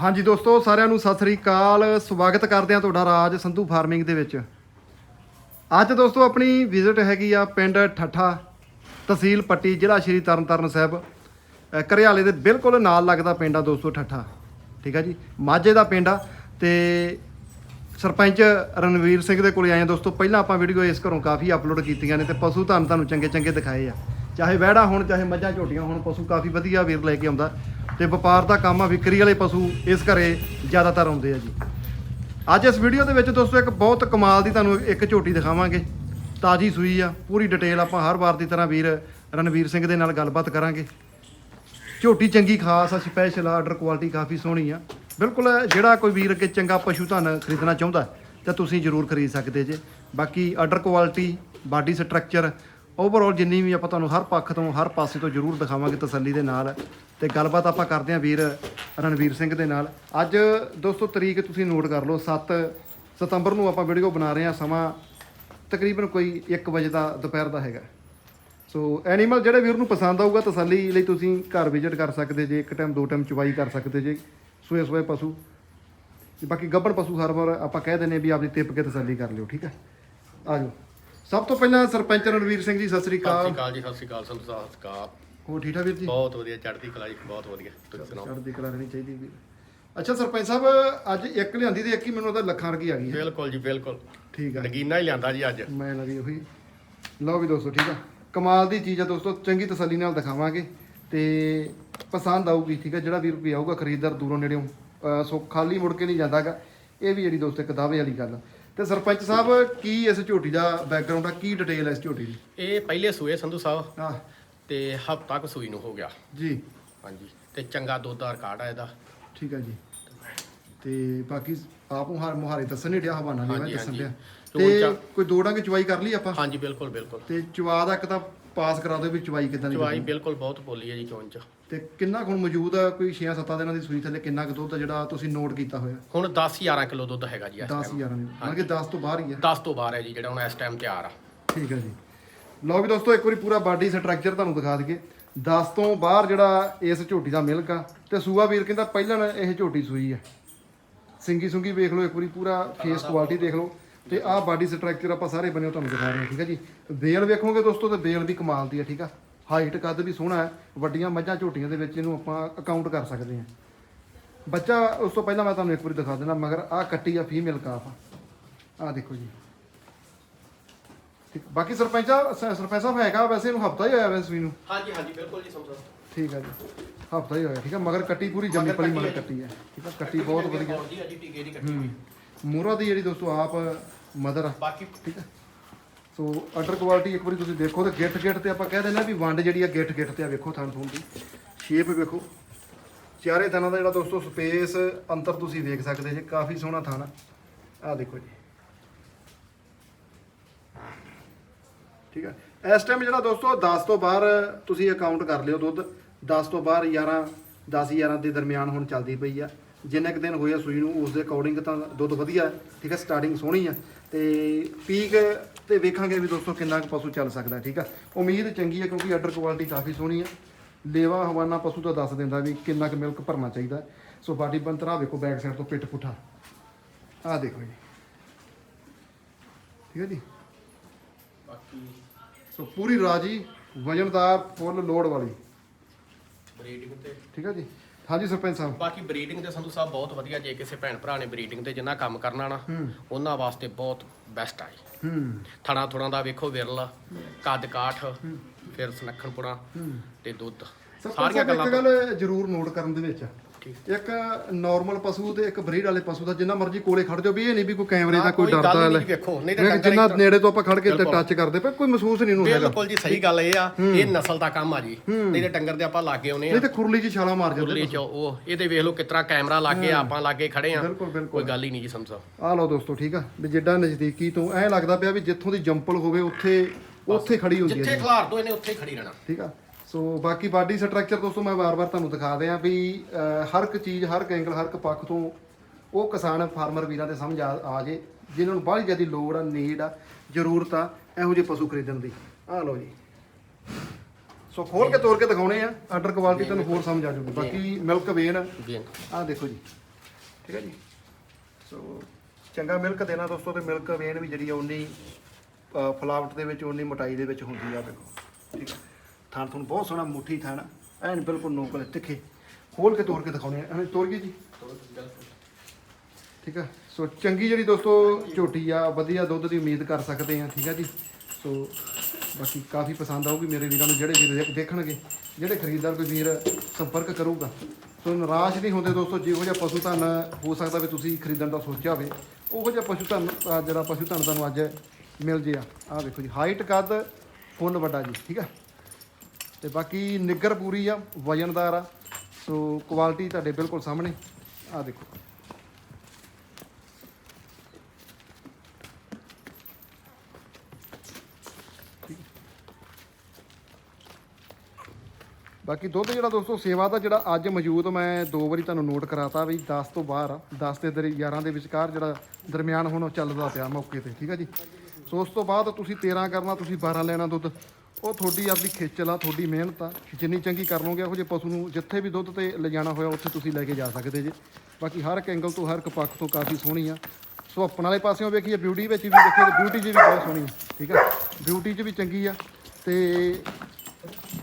ਹਾਂਜੀ ਦੋਸਤੋ ਸਾਰਿਆਂ ਨੂੰ ਸਤਿ ਸ੍ਰੀ ਅਕਾਲ। ਸਵਾਗਤ ਕਰਦੇ ਹਾਂ ਤੁਹਾਡਾ ਰਾਜ ਸੰਧੂ ਫਾਰਮਿੰਗ ਦੇ ਵਿੱਚ। ਅੱਜ ਦੋਸਤੋ ਆਪਣੀ ਵਿਜ਼ਿਟ ਹੈਗੀ ਆ ਪਿੰਡ ਠੱਠਾ ਤਹਿਸੀਲ ਪੱਟੀ ਜ਼ਿਲ੍ਹਾ ਸ਼੍ਰੀ ਤਰਨਤਾਰਨ ਸਾਹਿਬ। ਅ, ਘਰਿਆਲੇ ਦੇ ਬਿਲਕੁਲ ਨਾਲ ਲੱਗਦਾ ਪਿੰਡ ਆ ਦੋਸਤੋ ਠੱਠਾ। ਠੀਕ ਆ ਜੀ? ਮਾਝੇ ਦਾ ਪਿੰਡ ਆ ਤੇ ਸਰਪੰਚ ਰਣਵੀਰ ਸਿੰਘ ਦੇ ਕੋਲੇ ਆਏ ਆ ਦੋਸਤੋ। ਪਹਿਲਾਂ ਆਪਾਂ ਵੀਡੀਓ ਇਸ ਘਰੋਂ ਕਾਫੀ ਅਪਲੋਡ ਕੀਤੀਆਂ ਨੇ ਤੇ ਪਸ਼ੂ ਤੁਹਾਨੂੰ ਤੁਹਾਨੂੰ ਚੰਗੇ ਚੰਗੇ ਦਿਖਾਏ ਆ। ਚਾਹੇ ਵਹਿੜਾ ਹੋਣ ਚਾਹੇ ਮੱਝਾਂ ਝੋਟੀਆਂ ਹੋਣ ਪਸ਼ੂ ਕਾਫੀ ਵਧੀਆ ਵੀਰ ਲੈ ਕੇ ਆਉਂਦਾ। ਤੇ ਵਪਾਰ ਦਾ ਕੰਮ ਆ, ਵਿਕਰੀ ਵਾਲੇ ਪਸ਼ੂ ਇਸ ਘਰੇ ਜ਼ਿਆਦਾਤਰ ਆਉਂਦੇ ਆ ਜੀ। ਅੱਜ ਇਸ ਵੀਡੀਓ ਦੇ ਵਿੱਚ ਦੋਸਤੋ ਇੱਕ ਬਹੁਤ ਕਮਾਲ ਦੀ ਤੁਹਾਨੂੰ ਇੱਕ ਝੋਟੀ ਦਿਖਾਵਾਂਗੇ। ਤਾਜੀ ਸੂਈ ਆ, ਪੂਰੀ ਡਿਟੇਲ ਆਪਾਂ ਹਰ ਵਾਰ ਦੀ ਤਰ੍ਹਾਂ ਵੀਰ ਰਣਵੀਰ ਸਿੰਘ ਦੇ ਨਾਲ ਗੱਲਬਾਤ ਕਰਾਂਗੇ। ਝੋਟੀ ਚੰਗੀ ਖਾਸ ਆ ਸਪੈਸ਼ਲ ਆਰਡਰ ਕੁਆਲਿਟੀ ਕਾਫੀ ਸੋਹਣੀ ਆ। ਬਿਲਕੁਲ ਜਿਹੜਾ ਕੋਈ ਵੀਰ ਅੱਗੇ ਚੰਗਾ ਪਸ਼ੂ ਧਨ ਖਰੀਦਣਾ ਚਾਹੁੰਦਾ, ਤਾਂ ਤੁਸੀਂ ਜ਼ਰੂਰ ਖਰੀਦ ਸਕਦੇ ਜੇ। ਬਾਕੀ order quality body structure overall ਜਿੰਨੀ ਵੀ ਆਪਾਂ ਤੁਹਾਨੂੰ ਹਰ ਪੱਖ ਤੋਂ, ਹਰ ਪਾਸੇ ਤੋਂ ਜ਼ਰੂਰ ਦਿਖਾਵਾਂਗੇ ਤਸੱਲੀ ਦੇ ਨਾਲ ਤੇ ਗੱਲਬਾਤ ਆਪਾਂ ਕਰਦੇ ਹਾਂ ਵੀਰ ਰਣਵੀਰ ਸਿੰਘ ਦੇ ਨਾਲ। ਅੱਜ ਦੋਸਤੋ ਤਰੀਕ ਤੁਸੀਂ ਨੋਟ ਕਰ ਲਓ 7 ਸਤੰਬਰ ਨੂੰ ਆਪਾਂ ਵੀਡੀਓ ਬਣਾ ਰਹੇ ਹਾਂ, ਸਮਾਂ ਤਕਰੀਬਨ ਕੋਈ 1 ਵਜੇ ਦਾ ਦੁਪਹਿਰ ਦਾ ਹੈਗਾ। ਸੋ ਐਨੀਮਲ ਜਿਹੜੇ ਵੀਰ ਨੂੰ ਪਸੰਦ ਆਊਗਾ ਤਸੱਲੀ ਲਈ ਤੁਸੀਂ ਘਰ ਵਿਜ਼ਿਟ ਕਰ ਸਕਦੇ ਜੇ, ਇੱਕ ਟਾਈਮ ਦੋ ਟਾਈਮ ਚੁਵਾਈ ਕਰ ਸਕਦੇ ਜੇ, ਸੂਏ ਸੂਏ ਪਸ਼ੂ। ਬਾਕੀ ਗੱਬੜ ਪਸ਼ੂ ਹਰ ਵਾਰ ਆਪਾਂ ਕਹਿ ਦਿੰਦੇ ਵੀ ਆਪਦੀ ਟਿਪ ਕੇ ਤਸੱਲੀ ਕਰ ਲਿਓ, ਠੀਕ ਹੈ? ਆ ਜਾਓ। ਸਭ ਤੋਂ ਪਹਿਲਾਂ ਸਰਪੰਚ ਰਣਵੀਰ ਸਿੰਘ ਜੀ ਸਤਿ ਸ੍ਰੀ ਸਤਿ ਸ਼੍ਰੀ ਅਕਾਲ ਅਕਾਲ ਜੀ ਸਤਿ ਸ਼੍ਰੀ ਅਕਾਲ ਸੰਤ ਸਤਿ ਸ਼੍ਰੀ ਅਕਾਲ। ਠੀਕ ਠਾਕ ਵੀਰ ਜੀ? ਬਹੁਤ ਵਧੀਆ ਚੜ੍ਹਦੀ ਕਲਾ ਜੀ ਬਹੁਤ ਵਧੀਆ। ਤੁਸੀਂ ਸੁਣਾਓ? ਚੜ੍ਹਦੀ ਕਲਾ ਰਹਿਣੀ ਚਾਹੀਦੀ ਵੀਰ। ਅੱਛਾ ਸਰਪੰਚ ਸਾਹਿਬ ਅੱਜ ਇੱਕ ਲਿਆਂਦੀ ਤੇ ਇੱਕ ਹੀ ਮੈਨੂੰ ਉਹਦਾ ਲੱਖਾਂ ਰੁਪਏ ਆ ਗਈ ਹੈ। ਬਿਲਕੁਲ ਜੀ ਬਿਲਕੁਲ। ਠੀਕ ਹੈ ਨਗੀਨਾ ਹੀ ਲਿਆਂਦਾ ਜੀ ਅੱਜ। ਮੈਂ ਲਗੀ ਉਹੀ। ਲਓ ਵੀ ਦੋਸਤੋ ਠੀਕ ਆ। ਕਮਾਲ ਦੀ ਚੀਜ਼ ਆ ਦੋਸਤੋ ਚੰਗੀ ਤਸੱਲੀ ਨਾਲ ਦਿਖਾਵਾਂਗੇ। ਤੇ ਪਸੰਦ ਆਊਗੀ ਠੀਕ ਆ ਜਿਹੜਾ ਵੀਰ ਵੀ ਆਊਗਾ ਖਰੀਦਦਾਰ ਦੂਰੋਂ ਨੇੜਿਓਂ। ਅਹ ਸੋ ਖਾਲੀ ਮੁੜ ਕੇ ਨਹੀਂ ਜਾਂਦਾਗਾ। ਇਹ ਵੀ ਜਿਹੜੀ ਦੋਸਤੋ ਇੱਕ ਦਾਅਵੇ ਵਾਲੀ ਗੱਲ ਆ। ਤੇ ਸਰਪੰਚ ਸਾਹਿਬ ਕੀ ਇਸ ਝੋਟੀ ਦਾ ਬੈਕਗ੍ਰਾਉਂਡ ਆ? ਕੀ ਡਿਟੇਲ ਹੈ ਇਸ ਝੋਟੀ ਦੀ? ਇਹ ਪਹਿਲੇ ਸੂਏ ਸੰਧੂ ਸਾਹਿਬ। ਆ ਤੇ ਹਫਤਾ ਕੁ ਸੂਈ ਨੂੰ ਹੋ ਗਿਆ। ਜੀ। ਹਾਂਜੀ। ਤੇ ਚੰਗਾ ਦੁੱਧ ਦਾ ਰਿਕਾਰਡ ਆ ਇਹਦਾ। ਠੀਕ ਆ ਜੀ। ਤੇ ਬਾਕੀ ਆਪ ਮੁਹਾਰ ਮੁਹਾਰੇ ਦੱਸਣ ਨਹੀਂ ਡਿਆ ਹਵਾਨਾ ਨਹੀਂ ਮੈਂ ਹਾਂਜੀ, ਦੱਸਣ ਹਾਂਜੀ। ਡਿਆ। ਤੇ ਕੋਈ ਦੋ ਡੰਗ ਚਵਾਈ ਕਰ ਲਈ ਆਪਾਂ? ਹਾਂਜੀ ਬਿਲਕੁਲ ਬਿਲਕੁਲ। ਤੇ ਚਵਾ ਦਾ ਇੱਕ ਤਾਂ ਪਾਸ ਕਰਾ ਦਿਓ ਵੀ ਚਵਾਈ ਕਿਦਾਂ ਦੀ ਚਵਾਈ। ਬਿਲਕੁਲ ਬਹੁਤ ਬੋਲੀ ਹੈ ਜੀ ਚੋਣ ਚ। ਤੇ ਕਿੰਨਾ ਹੁਣ ਮੌਜੂਦ ਆ ਕੋਈ 6-7 ਦਿਨਾਂ ਦੀ ਸੂਈ ਥੱਲੇ ਕਿੰਨਾ ਕੁ ਦੁੱਧ ਜਿਹੜਾ ਤੁਸੀਂ ਨੋਟ ਕੀਤਾ ਹੋਇਆ? ਹੁਣ 10 11 ਕਿਲੋ ਦੁੱਧ ਹੈਗਾ ਜੀ ਇਸ 10 ਟਾਈਮ 11 ਦੀ ਮਤਲਬ ਕਿ 10 ਤੋਂ ਬਾਹਰ ਹੀ ਆ। 10 ਤੋਂ ਬਾਹਰ ਹੈ ਜੀ ਜਿਹੜਾ ਹੁਣ ਇਸ ਟਾਈਮ ਤਿਆਰ ਆ। ਠੀਕ ਹੈ ਜੀ। ਲਓ ਵੀ ਦੋਸਤੋ ਇੱਕ ਵਾਰੀ ਪੂਰਾ ਬਾਡੀ ਸਟਰਕਚਰ ਤੁਹਾਨੂੰ ਦਿਖਾ ਦਈਏ। 10 ਤੋਂ ਬਾਹਰ ਜਿਹੜਾ ਇਸ ਝੋਟੀ ਦਾ ਮਿਲਕ ਆ ਤੇ ਸੂਆ ਵੀਰ ਕਹਿੰਦਾ ਪਹਿਲਾਂ ਇਹ ਝੋਟੀ ਸੂਈ ਆ। ਸਿੰਗੀ ਸੁੰਗੀ ਵੇਖ ਲਓ ਇੱਕ ਵਾਰੀ ਪੂਰਾ ਫੇਸ ਕੁਆਲਿਟੀ ਦੇਖ ਲਓ। ਤੇ ਆਹ ਬਾਡੀ ਸਟਰਕਚਰ ਆਪਾਂ ਸਾਰੇ ਬੰਨੇ ਤੁਹਾਨੂੰ ਦਿਖਾ ਰਹੇ ਹਾਂ ਠੀਕ ਹੈ ਜੀ? ਬੇਲ ਵੇਖੋਗੇ ਦੋਸਤੋ ਤੇ ਬੇਲ ਵੀ ਕਮਾਲ ਦੀ ਆ ਠੀਕ ਆ? ਹਾਈਟ ਕੱਦ ਵੀ ਸੋਹਣਾ ਹੈ ਵੱਡੀਆਂ ਮੱਝਾਂ ਝੋਟੀਆਂ ਦੇ ਵਿੱਚ ਇਹਨੂੰ ਆਪਾਂ ਅਕਾਊਂਟ ਕਰ ਸਕਦੇ ਹਾਂ। ਬੱਚਾ ਉਸ ਤੋਂ ਪਹਿਲਾਂ ਮੈਂ ਤੁਹਾਨੂੰ ਇੱਕ ਵਾਰੀ ਦਿਖਾ ਦੇਣਾ ਮਗਰ ਆਹ ਕੱਟੀ ਆ ਫੀਮੇਲ ਕਾਫ ਆ। ਆਹ ਦੇਖੋ ਜੀ। ਠੀਕ ਬਾਕੀ ਸਰਪੰਚ ਸਰਪੰਚ ਸਾਹਿਬ ਹੈਗਾ ਵੈਸੇ ਇਹਨੂੰ ਹਫਤਾ ਹੀ ਹੋਇਆ ਵੈਸੇ ਸੂਈ ਨੂੰ ਹਾਂਜੀ ਹਾਂਜੀ ਬਿਲਕੁਲ ਜੀ ਸੰਧੂ ਠੀਕ ਹੈ ਜੀ। ਹਫਤਾ ਹੀ ਹੋਇਆ ਠੀਕ ਹੈ ਮਗਰ ਕੱਟੀ ਪੂਰੀ ਜੰਮੀ ਪਲੀ ਮਗਰ ਕੱਟੀ ਹੈ ਠੀਕ ਹੈ ਕੱਟੀ ਬਹੁਤ ਵਧੀਆ। ਜੀ ਅਜੀ ਟੀਕੇ ਦੀ ਕੱਟੀ ਹੋਈ। ਮੂਰਾ ਦੀ ਜਿਹੜੀ ਦੋਸਤੋ ਆਪ ਮਦਰ ਬਾਕੀ ਠੀਕ ਹੈ ਸੋ ਅੰਡਰ ਕੁਆਲਿਟੀ ਇੱਕ ਵਾਰੀ ਤੁਸੀਂ ਦੇਖੋ ਤੇ ਗਿੱਟ ਗਿੱਟ ਤੇ ਆਪਾਂ ਕਹਿ ਦਿੰਦੇ ਆ ਵੀ ਵੰਡ ਜਿਹੜੀ ਆ ਗਿੱਟ ਗਿੱਟ ਤੇ ਆ ਵੇਖੋ ਥਣ ਥਣ ਦੀ। ਸ਼ੇਪ ਵੇਖੋ। ਚਾਰੇ ਥਣਾਂ ਦਾ ਜਿਹੜਾ ਦੋਸਤੋ ਸਪੇਸ ਅੰਤਰ ਤੁਸੀਂ ਵੇਖ ਸਕਦੇ ਜੇ ਕਾਫੀ ਸੋਹਣਾ ਥਣ ਆ। ਦੇਖੋ ਜੀ। ਠੀਕ ਹੈ ਇਸ ਟਾਈਮ ਜਿਹੜਾ ਦੋਸਤੋ 10 ਤੋਂ ਬਾਹਰ ਤੁਸੀਂ ਅਕਾਊਂਟ ਕਰ ਲਿਓ ਦੁੱਧ। 10 ਤੋਂ ਬਾਹਰ 11 10 11 ਦੇ ਦਰਮਿਆਨ ਹੁਣ ਚੱਲਦੀ ਪਈ ਆ। ਜਿੰਨੇ ਕੁ ਦਿਨ ਹੋਏ ਆ ਸੂਈ ਨੂੰ ਉਸ ਦੇ ਅਕੋਰਡਿੰਗ ਤਾਂ ਦੁੱਧ ਵਧੀਆ ਹੈ, ਠੀਕ ਹੈ ਸਟਾਰਟਿੰਗ ਸੋਹਣੀ ਆ। ਤੇ ਪੀਕ ਤੇ ਵੇਖਾਂਗੇ ਵੀ ਦੋਸਤੋ ਕਿੰਨਾ ਕੁ ਪਸ਼ੂ ਚੱਲ ਸਕਦਾ ਠੀਕ ਆ। ਉਮੀਦ ਚੰਗੀ ਹੈ ਕਿਉਂਕਿ ਆਰਡਰ ਕੁਆਲਿਟੀ ਕਾਫੀ ਸੋਹਣੀ ਆ। ਲੇਵਾ ਹਵਾਨਾ ਪਸ਼ੂ ਦਾ ਦੱਸ ਦਿੰਦਾ ਵੀ ਕਿੰਨਾ ਕੁ ਮਿਲਕ ਭਰਨਾ ਚਾਹੀਦਾ। ਸੋ ਬਾਡੀ ਬੰਤਰਾ ਵੇਖੋ ਬੈਕ ਸਾਈਡ ਤੋਂ ਪਿੱਠ ਪੁੱਠਾ। ਆਹ ਦੇਖੋ ਜੀ। ਠੀਕ ਹੈ ਜੀ। ਬਾਕੀ ਸੋ ਪੂਰੀ ਰਾਜੀ ਵਜਨਦਾਰ ਫੁੱਲ ਲੋਡ ਵਾਲੀ। ਬਰੀਡਿੰਗ ਤੇ ਠੀਕ ਹੈ ਜੀ। ਹਾਂਜੀ ਸਰਪੰਚ ਸਾਹਿਬ। ਬਾਕੀ ਬਰੀਡਿੰਗ ਦੇ ਸੰਧੂ ਸਾਹਿਬ ਬਹੁਤ ਵਧੀਆ ਜੇ ਕਿਸੇ ਭੈਣ ਭਰਾ ਨੇ ਬਰੀਡਿੰਗ ਤੇ ਜਿੰਨਾ ਕੰਮ ਕਰਨਾ ਨਾ ਉਹਨਾਂ ਵਾਸਤੇ ਬਹੁਤ ਬੈਸਟ ਆ ਜੀ। ਹੂੰ। ਥਣਾ ਥੁਣਾ ਦਾ ਵੇਖੋ ਵਿਰਲ ਕੱਦ ਕਾਠ ਫਿਰ ਸੁਨੱਖਣਪੁਣਾ ਤੇ ਦੁੱਧ। ਸਾਰੀਆਂ ਇੱਕ ਗੱਲਾਂ ਗੱਲ ਜ਼ਰੂਰ ਨੋਟ ਕਰਨ ਦੇ ਵਿੱਚ। ਇੱਕ ਨਾਰਮਲ ਪਸ਼ੂ ਤੇ ਇੱਕ ਬਰੀਡ ਵਾਲੇ ਪਸ਼ੂ ਦਾ ਜਿੰਨਾ ਮਰਜ਼ੀ ਕੋਲੇ ਖੜ ਜਾਓ ਵੀ ਇਹ ਨਹੀਂ ਵੀ ਕੋਈ ਕੈਮਰੇ ਦਾ ਕੋਈ ਡਰਦਾ ਹੈ। ਵੇਖੋ, ਨਹੀਂ ਤਾਂ ਜਿੰਨਾ ਨੇੜੇ ਤੋਂ ਆਪਾਂ ਖੜ ਕੇ ਤੇ। ਟੱਚ ਕਰਦੇ ਪਏ ਕੋਈ ਮਹਿਸੂਸ ਨਹੀਂ ਨੂੰ ਹੈਗਾ। ਬਿਲਕੁਲ ਜੀ ਸਹੀ ਗੱਲ ਇਹ ਆ। ਇਹ ਨਸਲ ਦਾ ਕੰਮ ਆ ਜੀ। ਨਹੀਂ ਤੇ ਡੰਗਰ ਦੇ ਆਪਾਂ ਲਾਗੇ ਆਉਨੇ ਆ। ਨਹੀਂ ਤੇ ਖੁਰਲੀ 'ਚ ਛਾਲਾ ਮਾਰ ਜਾਂਦੇ ਗੁਰਲੀ ਚ ਉਹ ਇਹਦੇ ਵੇਖ ਲਓ ਕਿਤਰਾ ਕੈਮਰਾ ਲਾਗੇ ਆਪਾਂ ਲਾਗੇ ਖੜੇ ਆ। ਬਿਲਕੁਲ ਬਿਲਕੁਲ। ਕੋਈ ਗੱਲ ਹੀ ਨਹੀਂ ਜੀ ਸਮਝੋ ਆ ਲਓ ਦੋਸਤੋ ਠੀਕ ਆ। ਵੀ ਜਿੱਡਾ ਨਜ਼ਦੀਕੀ ਤੋਂ ਐਂ ਲੱਗਦਾ ਪਿਆ ਵੀ ਜਿੱਥੋਂ ਦੀ ਜੰਪਲ ਹੋਵੇ ਉੱਥੇ ਉੱਥੇ ਖੜੀ ਹੁੰਦੀ ਹੈ ਜਿੱਥੇ ਖਲਾਰ ਦੋ ਇਹਨੇ ਉੱਥੇ ਖੜੀ ਰਹਿਣਾ। ਠੀਕ ਆ। ਸੋ ਬਾਕੀ ਬਾਡੀ ਸਟਰਕਚਰ ਦੋਸਤੋ ਮੈਂ ਵਾਰ-ਵਾਰ ਤੁਹਾਨੂੰ ਦਿਖਾ ਦਿਆਂ ਵੀ ਹਰ ਇੱਕ ਚੀਜ਼ ਹਰ ਇੱਕ ਐਂਗਲ ਹਰ ਇੱਕ ਪੱਖ ਤੋਂ ਉਹ ਕਿਸਾਨ ਫਾਰਮਰ ਵੀਰਾਂ ਦੇ ਸਮਝ ਆ ਜੇ ਜਿਨ੍ਹਾਂ ਨੂੰ ਬਾਹਲੀ ਜ਼ਿਆਦਾ ਲੋੜ ਆ ਨੀਡ ਆ ਜ਼ਰੂਰਤ ਆ ਇਹੋ ਜਿਹੇ ਪਸ਼ੂ ਖਰੀਦਣ ਦੀ। ਆ ਲਓ ਜੀ। ਸੋ ਖੋਲ ਕੇ ਤੋੜ ਕੇ ਦਿਖਾਉਣੇ ਆ ਆਰਡਰ ਕੁਆਲਿਟੀ ਤੁਹਾਨੂੰ ਹੋਰ ਸਮਝ ਆ ਜਾਊਗੀ। ਬਾਕੀ ਮਿਲਕ ਵੇਨ ਆ। ਦੇਖੋ ਜੀ। ਠੀਕ ਹੈ ਜੀ। ਸੋ ਚੰਗਾ ਮਿਲਕ ਦੇਣਾ ਦੋਸਤੋ ਤੇ ਮਿਲਕ ਵੇਨ ਵੀ ਜਿਹੜੀ ਆ ਉਨੀ ਫਲਾਵਟ ਦੇ ਵਿੱਚ ਉਨੀ ਮੋਟਾਈ ਦੇ ਵਿੱਚ ਹੁੰਦੀ ਆ ਦੇਖੋ। ਠੀਕ ਹੈ ਥਾਣ ਤੁਹਾਨੂੰ ਬਹੁਤ ਸੋਹਣਾ ਮੁੱਠੀ ਥਾਣ ਐਨ ਬਿਲਕੁਲ ਨੋਕਲੇ ਤਿੱਖੇ। ਖੋਲ ਕੇ ਤੋੜ ਕੇ ਦਿਖਾਉਣੇ ਆ। ਐਵੇਂ ਤੋੜ ਗਏ ਜੀ? ਠੀਕ ਆ। ਸੋ ਚੰਗੀ ਜਿਹੜੀ ਦੋਸਤੋ ਝੋਟੀ ਆ, ਵਧੀਆ ਦੁੱਧ ਦੀ ਉਮੀਦ ਕਰ ਸਕਦੇ ਆ, ਠੀਕ ਆ ਜੀ? ਸੋ ਬਾਕੀ ਕਾਫੀ ਪਸੰਦ ਆਊਗੀ ਮੇਰੇ ਵੀਰਾਂ ਨੂੰ, ਜਿਹੜੇ ਵੀਰ ਦੇਖਣਗੇ, ਜਿਹੜੇ ਖਰੀਦਦਾਰ ਕੋਈ ਵੀਰ ਸੰਪਰਕ ਕਰੂਗਾ। ਸੋ ਨਿਰਾਸ਼ ਨਹੀਂ ਹੁੰਦੇ ਦੋਸਤੋ, ਜਿਹੋ ਜਿਹਾ ਪਸ਼ੂ ਧਨ ਹੋ ਸਕਦਾ ਵੀ ਤੁਸੀਂ ਖਰੀਦਣ ਦਾ ਸੋਚਿਆ ਹੋਵੇ, ਉਹੋ ਜਿਹਾ ਪਸ਼ੂ ਧਨ ਜਿਹੜਾ ਪਸ਼ੂ ਧਨ ਤੁਹਾਨੂੰ ਅੱਜ ਮਿਲ ਜੇ ਆ। ਆਹ ਦੇਖੋ ਜੀ, ਹਾਈਟ ਕੱਦ, ਫੁੱਲ ਵੱਡਾ ਜੀ, ਠੀਕ ਹੈ ਤੇ ਬਾਕੀ ਨਿੱਗਰ ਪੂਰੀ ਆ, ਵਜਨਦਾਰ ਆ, ਸੋ ਕੁਆਲਿਟੀ ਤੁਹਾਡੇ ਬਿਲਕੁਲ ਸਾਹਮਣੇ। ਆਹ ਦੇਖੋ। ਬਾਕੀ ਦੁੱਧ ਜਿਹੜਾ ਦੋਸਤੋ, ਸੇਵਾ ਦਾ ਜਿਹੜਾ ਅੱਜ ਮੌਜੂਦ ਮੈਂ ਦੋ ਵਾਰੀ ਤੁਹਾਨੂੰ ਨੋਟ ਕਰਾਤਾ ਵੀ 10 ਤੋਂ ਬਾਹਰ ਆ 10 ਤੇ ਦਰ 11 ਦੇ ਵਿਚਕਾਰ ਜਿਹੜਾ ਦਰਮਿਆਨ ਹੁਣ ਉਹ ਚੱਲਦਾ ਪਿਆ ਮੌਕੇ ਤੇ, ਠੀਕ ਆ ਜੀ? ਸੋ ਉਸ ਤੋਂ ਬਾਅਦ ਤੁਸੀਂ 13 ਕਰਨਾ, ਤੁਸੀਂ 12 ਲੈਣਾ ਦੁੱਧ। ਉਹ ਤੁਹਾਡੀ ਆਪਦੀ ਖੇਚਲ ਆ, ਤੁਹਾਡੀ ਮਿਹਨਤ ਆ, ਜਿੰਨੀ ਚੰਗੀ ਕਰ ਲਓਗੇ ਉਹੋ ਜਿਹੇ ਪਸ਼ੂ ਨੂੰ ਜਿੱਥੇ ਵੀ ਦੁੱਧ ਤੇ ਲਿਜਾਣਾ ਹੋਇਆ, ਉੱਥੇ ਤੁਸੀਂ ਲੈ ਕੇ ਜਾ ਸਕਦੇ ਜੇ। ਬਾਕੀ ਹਰ ਇੱਕ ਐਂਗਲ ਤੋਂ, ਹਰ ਇੱਕ ਪੱਖ ਤੋਂ ਕਾਫੀ ਸੋਹਣੀ ਆ। ਸੋ ਆਪਣ ਵਾਲੇ ਪਾਸਿਓਂ ਵੇਖੀਏ ਬਿਊਟੀ ਵਿੱਚ ਵੀ ਦੇਖੀਏ ਤੇ ਬਿਊਟੀ 'ਚ ਵੀ ਬਹੁਤ ਸੋਹਣੀ ਆ, ਠੀਕ ਆ? ਬਿਊਟੀ 'ਚ ਵੀ ਚੰਗੀ ਆ, ਤੇ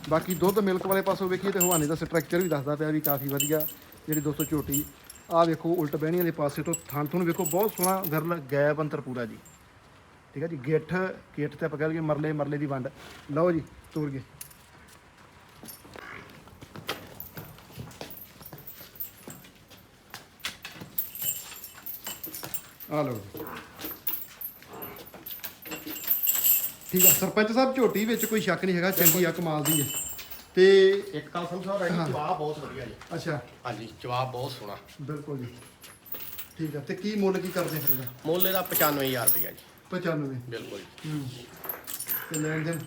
ਬਾਕੀ ਦੁੱਧ ਮਿਲਕ ਵਾਲੇ ਪਾਸੋਂ ਵੇਖੀਏ, ਤੇ ਹਵਾਨੇ ਦਾ ਸਟਰਕਚਰ ਵੀ ਦੱਸਦਾ ਪਿਆ ਵੀ ਕਾਫੀ ਵਧੀਆ, ਜਿਹੜੀ ਦੋਸਤੋ ਝੋਟੀ, ਆਹ ਵੇਖੋ, ਉਲਟ ਬਹਿਣੀ ਵਾਲੇ ਪਾਸੇ ਤੋਂ ਥਣ ਤੁਹਾਨੂੰ ਵੇਖੋ, ਬਹੁਤ ਸੋਹਣਾ ਵਿਰਲ ਗੈਪ ਅੰਤਰ ਪੂਰਾ ਜੀ। ਠੀਕ ਹੈ ਜੀ ਗਿੱਠ ਗਿੱਠ ਤੇ ਆਪਾਂ ਕਹਿ ਲਈਏ ਮਰਲੇ ਮਰਲੇ ਦੀ ਵੰਡ। ਲਓ ਜੀ ਤੋੜ ਗਏ। ਆ ਲਓ ਜੀ। ਠੀਕ ਆ ਸਰਪੰਚ ਸਾਹਿਬ ਝੋਟੀ ਵਿੱਚ ਕੋਈ ਸ਼ੱਕ ਨਹੀਂ ਹੈਗਾ ਚੰਗੀ ਆ ਕਮਾਲ ਦੀ ਹੈ ਤੇ ਇੱਕ ਗੱਲ ਸਮਝੋ ਰਾਈ ਜਵਾਬ ਬਹੁਤ ਵਧੀਆ ਜੀ। ਅੱਛਾ। ਹਾਂਜੀ ਜਵਾਬ ਬਹੁਤ ਸੋਹਣਾ। ਬਿਲਕੁਲ ਜੀ। ਠੀਕ ਆ ਤੇ ਕੀ ਮੁੱਲ ਕੀ ਕਰਦੇ ਫਿਰ ਇਹਦਾ? ਮੁੱਲ ਇਹਦਾ 95000 ਰੁਪਇਆ ਜੀ। 95 ਬਿਲਕੁਲ ਜੀ। ਹੂੰ। ਤੇ ਲੈਣ ਦੇਣ?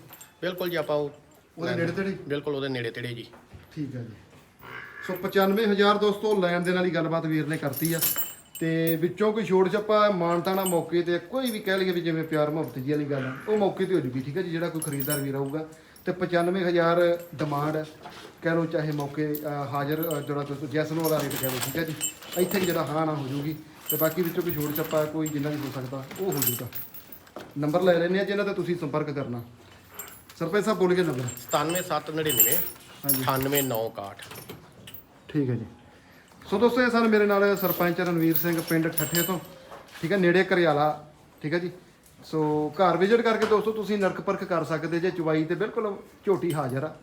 ਬਿਲਕੁਲ ਜੀ ਆਪਾਂ ਉਹ ਉਹਦੇ ਨੇੜੇ ਤੇੜੇ? ਬਿਲਕੁਲ ਉਹਦੇ ਨੇੜੇ ਤੇੜੇ ਜੀ। ਠੀਕ ਹੈ ਜੀ। ਸੋ 95000 ਦੋਸਤੋ ਲੈਣ ਦੇ ਨਾਲ ਹੀ ਗੱਲਬਾਤ ਵੀਰ ਨੇ ਕਰਤੀ ਆ। ਤੇ ਵਿੱਚੋਂ ਕੋਈ ਛੋੜ ਛੱਪਾ ਮਾਨਤਾਣਾ ਮੌਕੇ ਤੇ ਕੋਈ ਵੀ ਕਹਿ ਲਈਏ ਵੀ ਜਿਵੇਂ ਪਿਆਰ ਮੁਹੱਬਤ ਜੀ ਵਾਲੀ ਗੱਲ ਆ ਉਹ ਮੌਕੇ ਤੇ ਹੋ ਜੂਗੀ ਠੀਕ ਹੈ ਜੀ ਜਿਹੜਾ ਕੋਈ ਖਰੀਦਦਾਰ ਵੀਰ ਆਊਗਾ ਤੇ 95000 ਡਿਮਾਂਡ ਕਹਿ ਲਓ ਚਾਹੇ ਮੌਕੇ ਹਾਜ਼ਰ ਜਿਹੜਾ ਤੁਸੀਂ ਜੈਸਨ ਵਾਲਾ ਰੇਟ ਕਹਿ ਲਓ ਠੀਕ ਹੈ ਜੀ। ਇੱਥੇ ਜਿਹੜਾ ਹਾਂ ਨਾ ਹੋ ਜੂਗੀ। ਤੇ ਬਾਕੀ ਵਿੱਚੋਂ ਕੋਈ ਛੋੜ ਛੱਪਾ ਕੋਈ ਜਿੰਨਾ ਵੀ ਹੋ ਸਕਦਾ ਉਹ ਹੋ ਜੂਗਾ। ਨੰਬਰ ਲੈ ਲੈਣੇ ਆ ਜਿਨ੍ਹਾਂ ਤੇ ਤੁਸੀਂ ਸੰਪਰਕ ਕਰਨਾ। ਸਰਪੰਚ ਸਾਹਿਬ ਬੋਲ ਕੇ ਨੰਬਰ। 97799 ਹਾਂਜੀ। 98961 ਠੀਕ ਹੈ ਜੀ। ਸੋ ਦੋਸਤੋ ਇਹ ਸਨ ਮੇਰੇ ਨਾਲ ਸਰਪੰਚ ਰਣਵੀਰ ਸਿੰਘ ਪਿੰਡ ਠੱਠੇ ਤੋਂ। ਠੀਕ ਹੈ ਨੇੜੇ ਕਰਿਆਲਾ। ਠੀਕ ਹੈ ਜੀ। ਸੋ ਘਰ ਵਿਜ਼ਿਟ ਕਰਕੇ ਦੋਸਤੋ ਤੁਸੀਂ ਨਰਕ ਪਰਖ ਕਰ ਸਕਦੇ ਜੇ ਚੁਵਾਈ ਤੇ ਬਿਲਕੁਲ ਝੋਟੀ ਹਾਜ਼ਰ ਆ।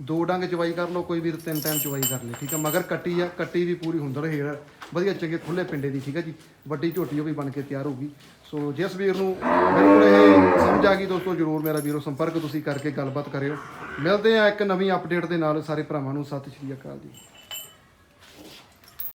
ਦੋ ਡੰਗ ਚਵਾਈ ਕਰ ਲਓ, ਕੋਈ ਵੀਰ ਤਿੰਨ ਟਾਈਮ ਚਵਾਈ ਕਰ ਲੇ ਠੀਕ ਆ? ਮਗਰ ਕੱਟੀ ਆ, ਕੱਟੀ ਵੀ ਪੂਰੀ ਹੁੰਦਰ ਹੇੜ ਵਧੀਆ ਚੰਗੇ ਖੁੱਲੇ ਪਿੰਡੇ ਦੀ, ਠੀਕ ਹੈ ਜੀ? ਵੱਡੀ ਝੋਟੀ ਉਹ ਵੀ ਬਣ ਕੇ ਤਿਆਰ ਹੋਊਗੀ। ਸੋ ਜਿਸ ਵੀਰ ਨੂੰ ਬਿਲਕੁਲ ਇਹ ਸਮਝ ਆ ਗਈ, ਦੋਸਤੋ, ਜਰੂਰ ਮੇਰਾ ਵੀਰੋ ਸੰਪਰਕ ਤੁਸੀਂ ਕਰਕੇ ਗੱਲਬਾਤ ਕਰਿਓ। ਮਿਲਦੇ ਆ ਇੱਕ ਨਵੀਂ ਅਪਡੇਟ ਦੇ ਨਾਲ, ਸਾਰੇ ਭਰਾਵਾਂ ਨੂੰ ਸਤਿ ਸ਼੍ਰੀ ਅਕਾਲ ਜੀ।